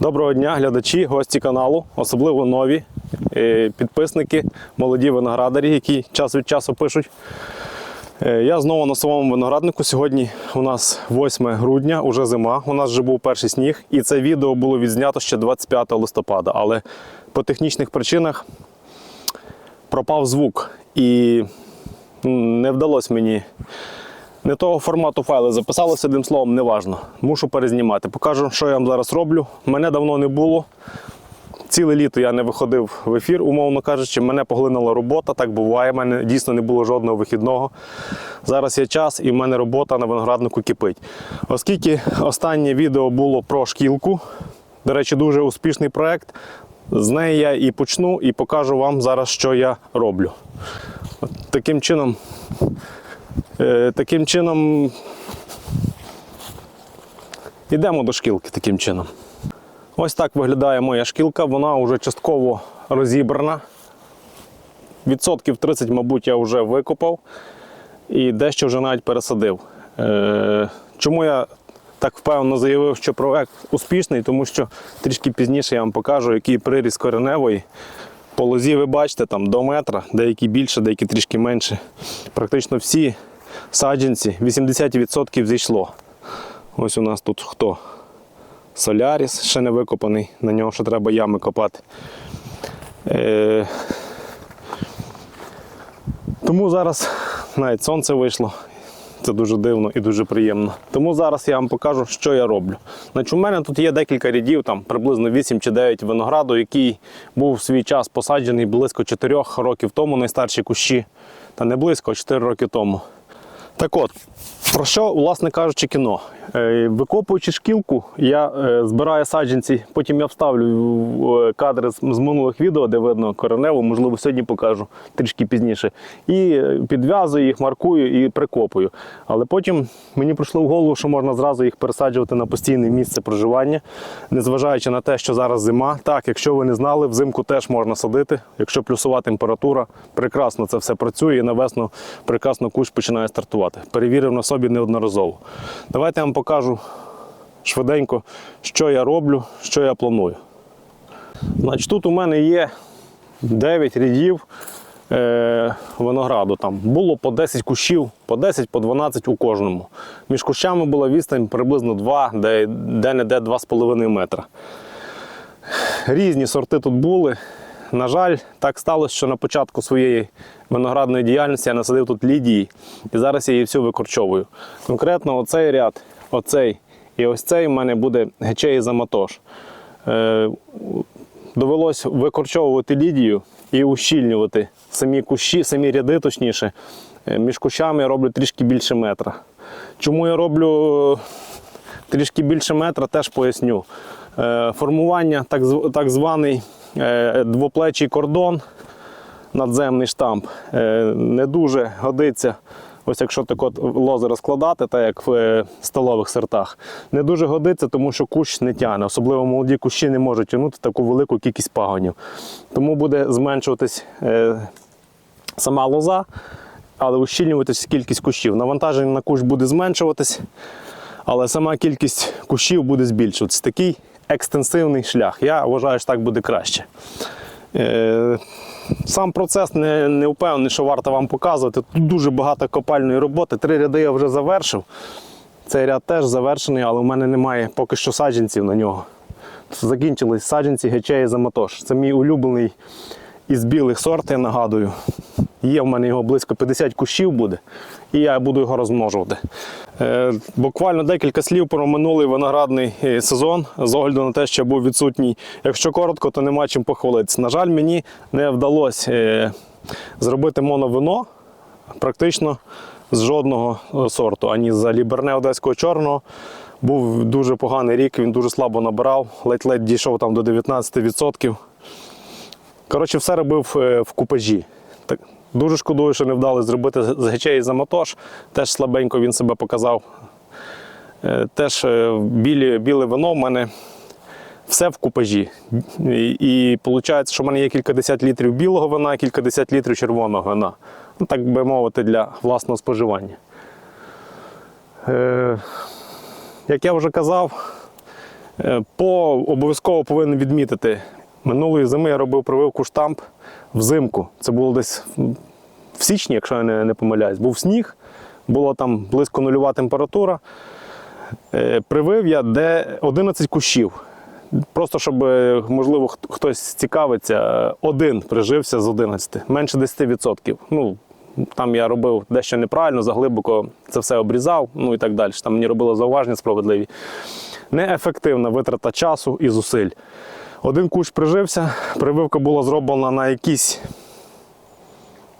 Доброго дня, глядачі, гості каналу, особливо нові е, підписники, молоді виноградарі, які час від часу пишуть. Е, Я знову на своєму винограднику. Сьогодні у нас 8 грудня, уже зима. У нас вже був перший сніг, і це відео було відзнято ще 25 листопада. Але по технічних причинах пропав звук і не вдалося мені не того формату файли записалося, одним словом, неважно. Мушу перезнімати. Покажу, що я вам зараз роблю. Мене давно не було. Ціле літо я не виходив в ефір, умовно кажучи, мене поглинула робота, так буває. У мене дійсно не було жодного вихідного. Зараз є час і в мене робота на винограднику кипить. Оскільки останнє відео було про шкілку, до речі, дуже успішний проект. З неї я і почну, і покажу вам зараз, що я роблю. От таким чином Таким чином йдемо до шкілки таким чином. Ось так виглядає моя шкілка, вона вже частково розібрана. Відсотків 30, мабуть, я вже викопав і дещо вже навіть пересадив. Е, Чому я так впевнено заявив, що проект успішний, тому що трішки пізніше я вам покажу, який приріст кореневої. По лозі ви бачите там до метра, деякі більше, деякі трішки менше. Практично всі саджанці 80% зійшло. Ось у нас тут хто? Соляріс ще не викопаний, на нього ще треба ями копати. Е... Тому зараз навіть сонце вийшло. Це дуже дивно і дуже приємно. Тому зараз я вам покажу, що я роблю. Значить, у мене тут є декілька рядів, там приблизно 8 чи 9 винограду, який був в свій час посаджений близько 4 років тому, найстарші кущі, та не близько, а 4 роки тому. Так от, про що, власне кажучи, кіно. Е, Викопуючи шкілку, я е, збираю саджанці, потім я вставлю е, кадри з, минулих відео, де видно кореневу, можливо, сьогодні покажу трішки пізніше. І підв'язую їх, маркую і прикопую. Але потім мені прийшло в голову, що можна зразу їх пересаджувати на постійне місце проживання, незважаючи на те, що зараз зима. Так, якщо ви не знали, взимку теж можна садити. Якщо плюсова температура, прекрасно це все працює і на весну прекрасно кущ починає стартувати. Перевірив на собі неодноразово. Давайте я вам покажу швиденько, що я роблю, що я планую. Значить, тут у мене є 9 рядів е, винограду. Там було по 10 кущів, по 10, по 12 у кожному. Між кущами була відстань приблизно 2, де, де-не-де 2,5 метра. Різні сорти тут були. На жаль, так сталося, що на початку своєї виноградної діяльності я насадив тут лідії, і зараз я її всю викорчовую. Конкретно оцей ряд, оцей і ось цей в мене буде гечей заматош. Е, довелось викорчовувати лідію і ущільнювати самі кущі, самі ряди, точніше. Е, Між кущами я роблю трішки більше метра. Чому я роблю е, трішки більше метра, теж поясню. Формування, так, званий двоплечий кордон, надземний штамп, не дуже годиться. Ось якщо так от лози розкладати, так як в е, столових сортах, не дуже годиться, тому що кущ не тягне. Особливо молоді кущі не можуть тягнути таку велику кількість пагонів. Тому буде зменшуватись е, сама лоза, але ущільнюватись кількість кущів. Навантаження на кущ буде зменшуватись, але сама кількість кущів буде збільшуватись. Такий екстенсивний шлях. Я вважаю, що так буде краще. Е, Сам процес не, не впевнений, що варто вам показувати. Тут дуже багато копальної роботи. Три ряди я вже завершив. Цей ряд теж завершений, але в мене немає поки що саджанців на нього. Закінчились саджанці гечеї заматош. Це мій улюблений із білих сорт, я нагадую. Є в мене його близько 50 кущів буде, і я буду його розмножувати. Е, буквально декілька слів про минулий виноградний е, сезон, з огляду на те, що був відсутній. Якщо коротко, то нема чим похвалитися. На жаль, мені не вдалося е, зробити моновино практично з жодного сорту, ані за ліберне одеського чорного. Був дуже поганий рік, він дуже слабо набирав, ледь-ледь дійшов там до 19%. Коротше, все робив в купажі. Дуже шкодую, що не вдалося зробити з гечей за мотож. Теж слабенько він себе показав. Е, Теж е, білі, біле вино в мене все в купажі. І, і виходить, що в мене є кількадесят літрів білого вина, кількадесят літрів червоного вина. Ну, так би мовити, для власного споживання. Е, як я вже казав, Е, По обов'язково повинен відмітити. Минулої зими я робив прививку штамп взимку. Це було десь в січні, якщо я не, помиляюсь. Був сніг, була там близько нульова температура. Е, Привив я де 11 кущів. Просто щоб, е, можливо, хтось цікавиться, е, один прижився з 11, менше 10%. Ну, там я робив дещо неправильно, заглибоко це все обрізав, ну і так далі. Там мені робили зауваження справедливі. Неефективна витрата часу і зусиль. Один кущ прижився, прививка була зроблена на якийсь,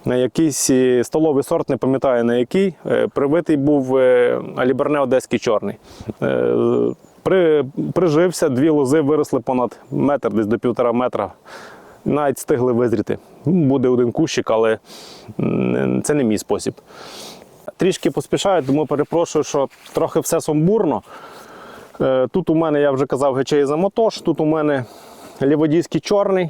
на якийсь е, столовий сорт, не пам'ятаю на який. Е, Привитий був е, аліберне одеський чорний. При, прижився, дві лози виросли понад метр, десь до півтора метра. Навіть встигли визріти. Ну, Буде один кущик, але це не мій спосіб. Трішки поспішаю, тому перепрошую, що трохи все сумбурно. Тут у мене, я вже казав, гечей замотош, тут у мене ліводійський чорний.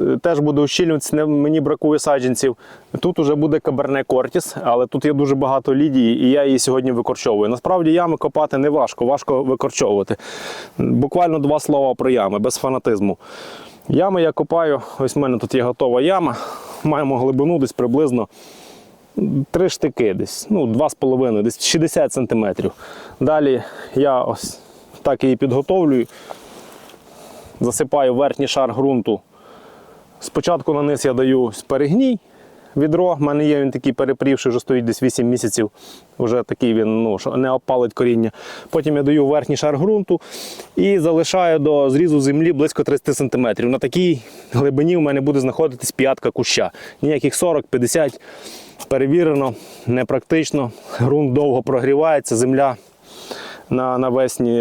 Е, Теж буде ущільнюватися, мені бракує саджанців. Тут уже буде каберне кортіс, але тут є дуже багато лідії, і я її сьогодні викорчовую. Насправді ями копати не важко, важко викорчовувати. Буквально два слова про ями, без фанатизму. Ями я копаю, ось в мене тут є готова яма. Маємо глибину десь приблизно три штики, десь, ну, два з половиною, десь 60 сантиметрів. Далі я ось так її підготовлюю, засипаю верхній шар ґрунту. Спочатку на низ я даю перегній, відро. У мене є він такий перепрівший, вже стоїть десь 8 місяців. Вже такий він ну, що не опалить коріння. Потім я даю верхній шар ґрунту і залишаю до зрізу землі близько 30 см. На такій глибині у мене буде знаходитись п'ятка куща. Ніяких 40-50 перевірено, непрактично. Ґрунт довго прогрівається, земля на, навесні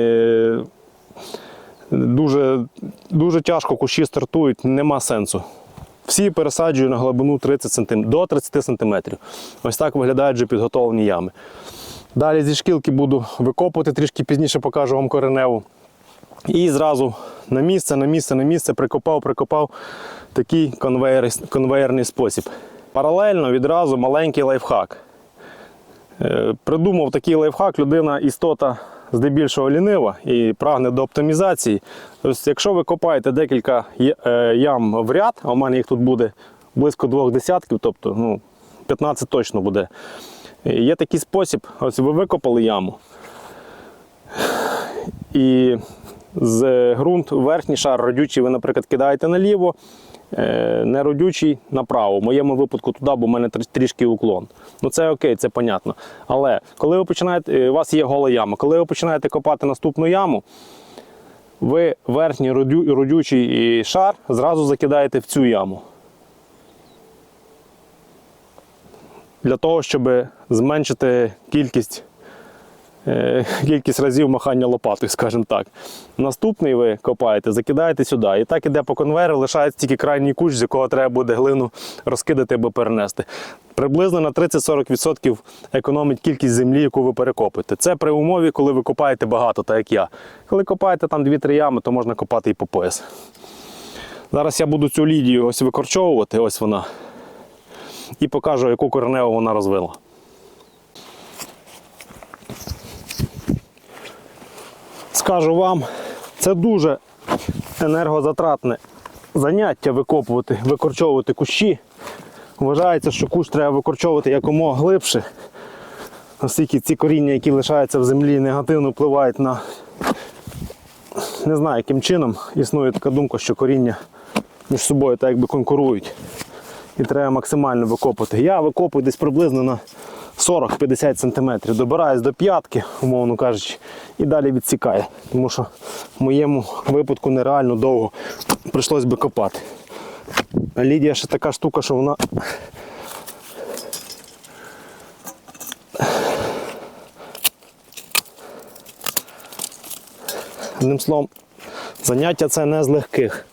дуже, дуже тяжко кущі стартують, нема сенсу. Всі пересаджую на глибину 30 см, до 30 см. Ось так виглядають вже підготовлені ями. Далі зі шкілки буду викопувати, трішки пізніше покажу вам кореневу. І зразу на місце, на місце, на місце прикопав, прикопав такий конвейер, конвейерний спосіб. Паралельно відразу маленький лайфхак. Е, Придумав такий лайфхак, людина істота здебільшого лінива і прагне до оптимізації. Тобто, якщо ви копаєте декілька е, ям в ряд, а у мене їх тут буде близько двох десятків, тобто ну, 15 точно буде. Е, Є такий спосіб, ось ви викопали яму. І з ґрунт верхній шар родючий ви, наприклад, кидаєте наліво, е, неродючий направо. В моєму випадку туди, бо в мене трішки уклон. Ну це окей, це понятно. Але коли ви починаєте, е, у вас є гола яма, коли ви починаєте копати наступну яму, ви верхній родючий е, шар зразу закидаєте в цю яму. Для того, щоб зменшити кількість е, кількість разів махання лопатою, скажімо так. Наступний ви копаєте, закидаєте сюди. І так іде по конвейеру, лишається тільки крайній кущ, з якого треба буде глину розкидати або перенести. Приблизно на 30-40% економить кількість землі, яку ви перекопуєте. Це при умові, коли ви копаєте багато, так як я. Коли копаєте там 2-3 ями, то можна копати і по пояс. Зараз я буду цю лідію ось викорчовувати, ось вона. І покажу, яку кореневу вона розвила. Скажу вам, це дуже енергозатратне заняття викопувати, викорчовувати кущі. Вважається, що кущ треба викорчовувати якомога глибше, оскільки ці коріння, які лишаються в землі, негативно впливають на не знаю, яким чином існує така думка, що коріння між собою так якби конкурують. І треба максимально викопати. Я викопую десь приблизно на 40-50 см. Добираюсь до п'ятки, умовно кажучи, і далі відсікаю. Тому що в моєму випадку нереально довго прийшлось би копати. Лідія ще така штука, що вона. Одним словом, заняття це не з легких.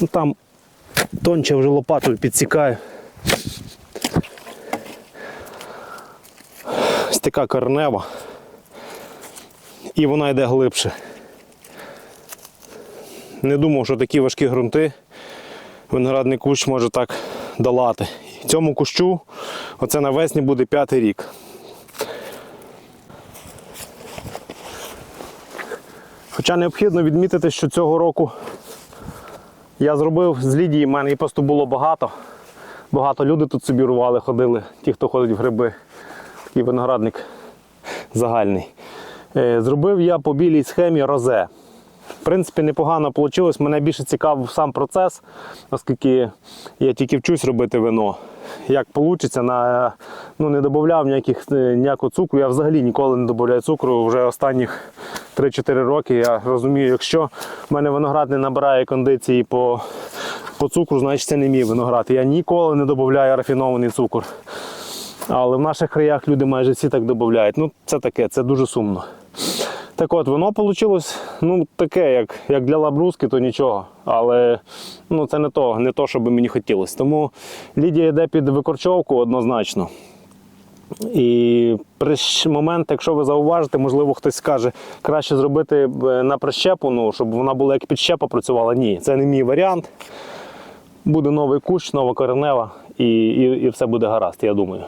Ну, Там тонче вже лопатою підсікаю. Така корнева. І вона йде глибше. Не думав, що такі важкі ґрунти виноградний кущ може так долати. Цьому кущу оце навесні буде п'ятий рік. Хоча необхідно відмітити, що цього року я зробив з Лідії, в мене її просто було багато. Багато люди тут собі рвали, ходили, ті, хто ходить в гриби. Такий виноградник загальний. Е, Зробив я по білій схемі розе. В принципі, непогано вийшло. Мене більше цікавив сам процес, оскільки я тільки вчусь робити вино. Як вийде, на, ну, не додавав ніяких, е, ніякого цукру. Я взагалі ніколи не додаю цукру. Вже останніх 3-4 роки я розумію, якщо в мене виноград не набирає кондиції по, по цукру, значить це не мій виноград. Я ніколи не додаю рафінований цукор. Але в наших краях люди майже всі так додають. Ну, це таке, це дуже сумно. Так от, воно вийшло ну, таке, як, як для лабруски, то нічого. Але ну, це не то, не то, що би мені хотілося. Тому Лідія йде під викорчовку однозначно. І при момент, якщо ви зауважите, можливо, хтось скаже, краще зробити на прищепу, ну, щоб вона була як підщепа працювала. Ні, це не мій варіант. Буде новий кущ, нова коренева, і, і, і все буде гаразд, я думаю.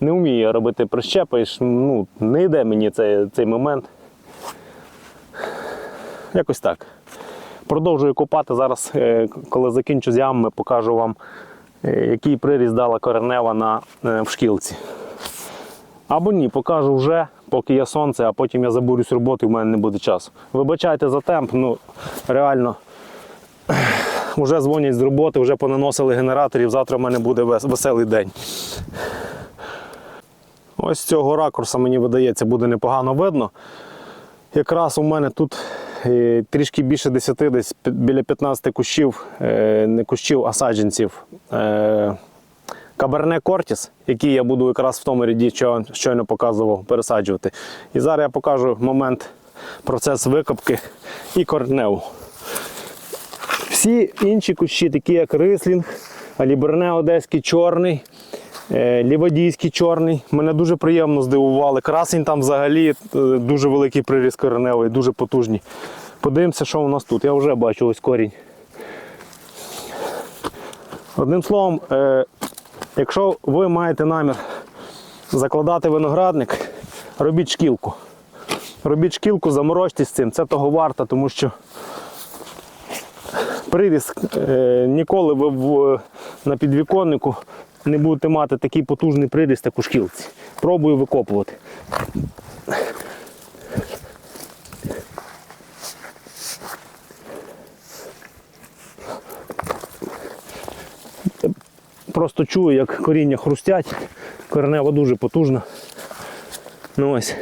Не вмію робити прищепи, ну, не йде мені цей, цей момент. Якось так. Продовжую копати зараз, е, коли закінчу з ямами, покажу вам, е, який приріст дала коренева на, е, в шкілці. Або ні, покажу вже, поки є сонце, а потім я забурюсь роботи, в мене не буде часу. Вибачайте за темп, ну реально. Вже дзвонять з роботи, вже понаносили генераторів, завтра в мене буде веселий день. Ось цього ракурсу, мені видається, буде непогано видно. Якраз у мене тут е, трішки більше 10, десь біля 15 кущів, е, не кущів, а саджанців. Е, Каберне Кортіс, який я буду якраз в тому ряді, що щойно показував, пересаджувати. І зараз я покажу момент, процес викопки і корневу. Всі інші кущі, такі як рислінг, аліберне одеський чорний, лівадійський чорний, мене дуже приємно здивували. Красень там взагалі е, дуже великий приріст кореневий, дуже потужний. Подивимося, що у нас тут. Я вже бачу ось корінь. Одним словом, е, якщо ви маєте намір закладати виноградник, робіть шкілку. Робіть шкілку, заморочтесь цим, це того варто, тому що приріст е, ніколи ви на підвіконнику не будете мати такий потужний приріст, як у шкілці. Пробую викопувати. Просто чую, як коріння хрустять. Коренева дуже потужна. Ну ось.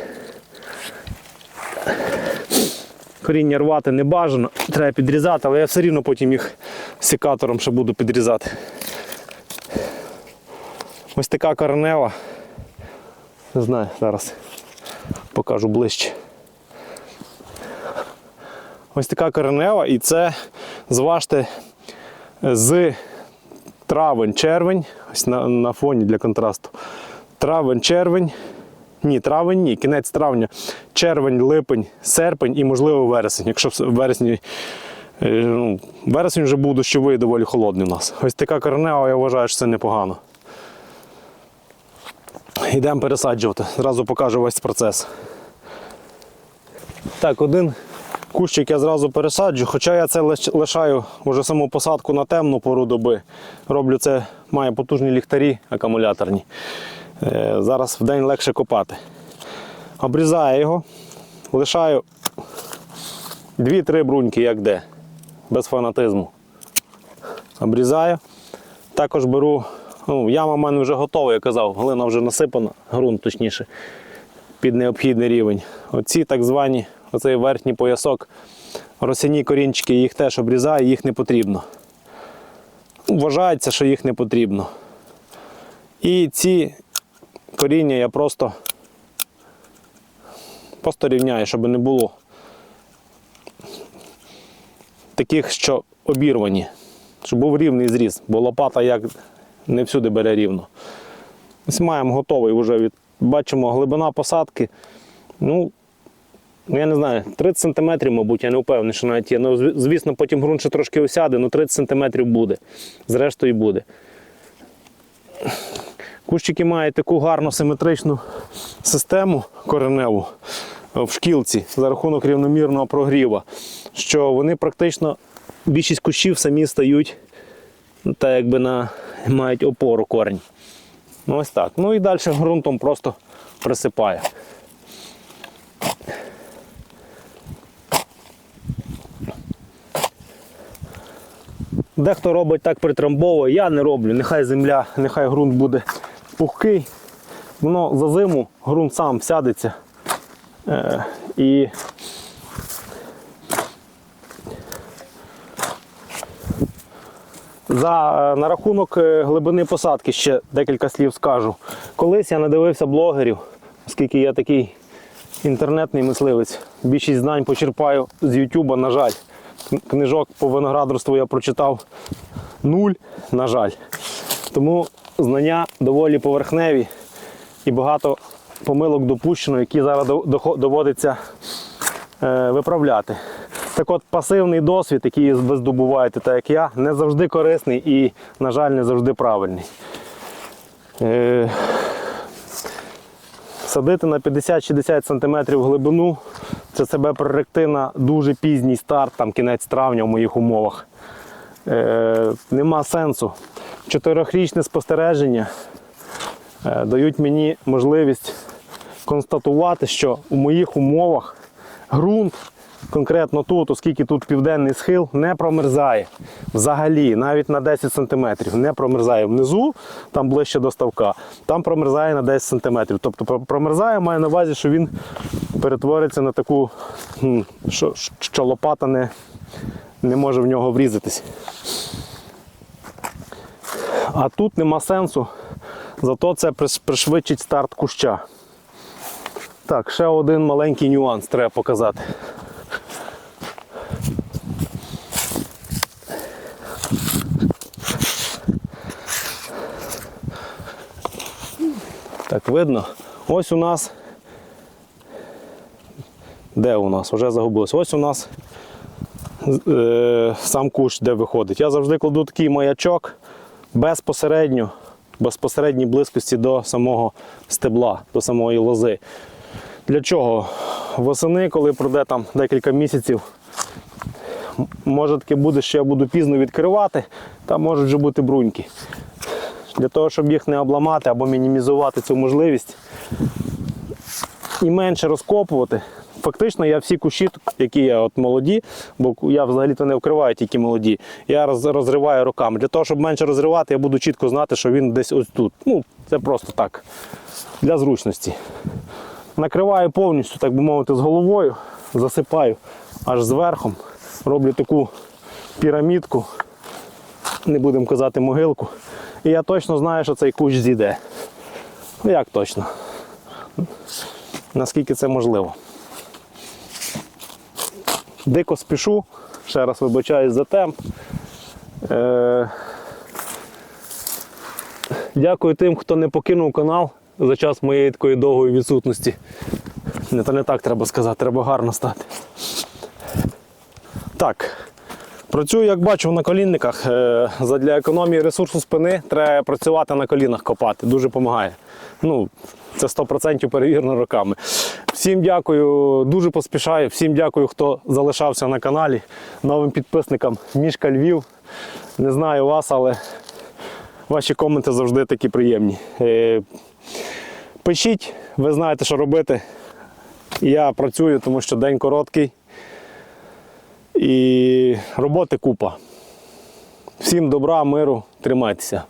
Коріння рвати не бажано, треба підрізати, але я все рівно потім їх секатором ще буду підрізати. Ось така коренева. Не знаю, зараз покажу ближче. Ось така коренева, і це зважте з травень-червень, ось на, на фоні для контрасту. Травень-червень. Ні, травень ні, кінець травня, червень, липень, серпень і, можливо, вересень. Якщо вересні, е, ну, вересень вже був дощовий, доволі холодний у нас. Ось така коренева, я вважаю, що це непогано. Йдемо пересаджувати. Зразу покажу весь процес. Так, один кущик я зразу пересаджу, хоча я це лишаю вже саму посадку на темну пору доби. Роблю це, має потужні ліхтарі акумуляторні. Е, Зараз в день легше копати. Обрізаю його, лишаю 2-3 бруньки, як де, без фанатизму. Обрізаю. Також беру, ну, яма в мене вже готова, я казав, глина вже насипана, ґрунт точніше, під необхідний рівень. Оці так звані, оцей верхній поясок, росяні корінчики, їх теж обрізаю, їх не потрібно. Вважається, що їх не потрібно. І ці коріння я просто, просто рівняю, щоб не було таких, що обірвані, щоб був рівний зріз, бо лопата як не всюди бере рівно. Ось маємо готовий вже від. Бачимо глибина посадки. Ну, ну, я не знаю, 30 см, мабуть, я не впевнений, що навіть є. Ну, звісно, потім ґрунт ще трошки осяде, ну 30 см буде. Зрештою буде. Кущики мають таку гарну симетричну систему кореневу. в шкілці за рахунок рівномірного прогріва, що вони практично більшість кущів самі стають ну, та якби на мають опору корінь. Ну, ось так. Ну і далі ґрунтом просто присипає. Дехто робить так притрамбовує, я не роблю. Нехай земля, нехай ґрунт буде пухкий. Воно за зиму ґрунт сам сядеться. Е, і За, е, на рахунок е, глибини посадки ще декілька слів скажу. Колись я надивився блогерів, оскільки я такий інтернетний мисливець. Більшість знань почерпаю з Ютуба, на жаль. Книжок по виноградарству я прочитав нуль, на жаль. Тому знання доволі поверхневі і багато помилок допущено, які зараз доводиться е, виправляти. Так от пасивний досвід, який ви здобуваєте, так як я, не завжди корисний і, на жаль, не завжди правильний. Е, садити на 50-60 см глибину це себе приректи на дуже пізній старт, там кінець травня в моїх умовах. Е, нема сенсу. Чотирьохрічне спостереження е, дають мені можливість констатувати, що у моїх умовах ґрунт, конкретно тут, оскільки тут південний схил, не промерзає. Взагалі, навіть на 10 см не промерзає внизу, там ближче до ставка, там промерзає на 10 см. Тобто промерзає, має на увазі, що він перетвориться на таку, що, що лопата не, не може в нього врізатись. А тут нема сенсу, зато це приш- пришвидшить старт куща. Так, ще один маленький нюанс треба показати. Так, видно. Ось у нас. Де у нас? Вже загубилось. Ось у нас е, сам кущ, де виходить. Я завжди кладу такий маячок безпосередньо, безпосередній близькості до самого стебла, до самої лози. Для чого? Восени, коли пройде там декілька місяців, може таке буде, що я буду пізно відкривати, там можуть вже бути бруньки. Для того, щоб їх не обламати або мінімізувати цю можливість і менше розкопувати. Фактично я всі кущі, які є от молоді, бо я взагалі-то не вкриваю тільки молоді, я розриваю руками. Для того, щоб менше розривати, я буду чітко знати, що він десь ось тут. Ну, це просто так, для зручності. Накриваю повністю, так би мовити, з головою, засипаю аж зверху, роблю таку пірамідку, не будемо казати могилку. І я точно знаю, що цей кущ зійде. Ну як точно? Наскільки це можливо. Дико спішу, ще раз вибачаюсь за темп. Е- Дякую тим, хто не покинув канал за час моєї такої довгої відсутності. Не, то не так треба сказати, треба гарно стати. Так. Працюю, як бачу, на колінниках. Е, Задля економії ресурсу спини треба працювати на колінах копати. Дуже допомагає. Ну, це 100% перевірено роками. Всім дякую, дуже поспішаю. Всім дякую, хто залишався на каналі. Новим підписникам Мішка Львів. Не знаю вас, але ваші коменти завжди такі приємні. Е, Пишіть, ви знаєте, що робити. Я працюю, тому що день короткий. І роботи купа. Всім добра, миру, тримайтеся.